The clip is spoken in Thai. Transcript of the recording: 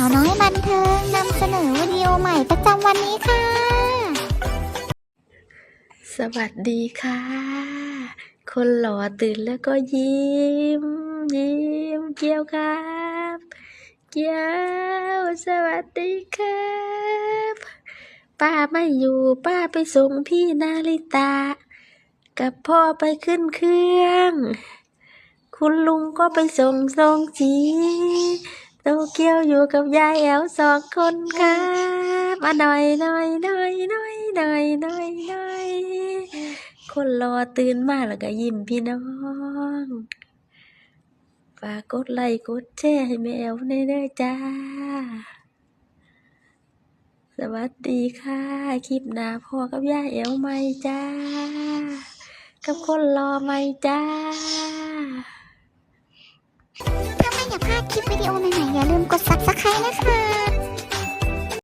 าวน้อยบันเทิงนำเสนอวิดีโอใหม่ประจำวันนี้ค่ะ สวัสดีค่ะ คนหล่อตื่นแล้วก็ยิ้ม ยิ้มเกี้ยวครับ เกี้ยว สวัสดีครับ ป้าไม่อยู่ป้าไปส่งพี่นาริตากับพ่อไปขึ้นเครื่อง คุณลุงก็ไปส่งทรงจี เกียวอยู่กับยายแอวสองคนครับมาหน่อยหน่อยหน่อยหน่อยหน่อยหน่อยหน่อยคนรอตื่นมาแล้วก็ยิ้มพี่น้องฝากกดไลค์กดแชร์ให้แม่แอวในเด้อจ้า สวัสดีค่ะ คลิปหน้าพ่อกับย่าแอวใหม่จ้า กับคนรอใหม่จ้า ลิปวิดีโอใหม่ๆอย่าลืมกดซับสไครต์นะ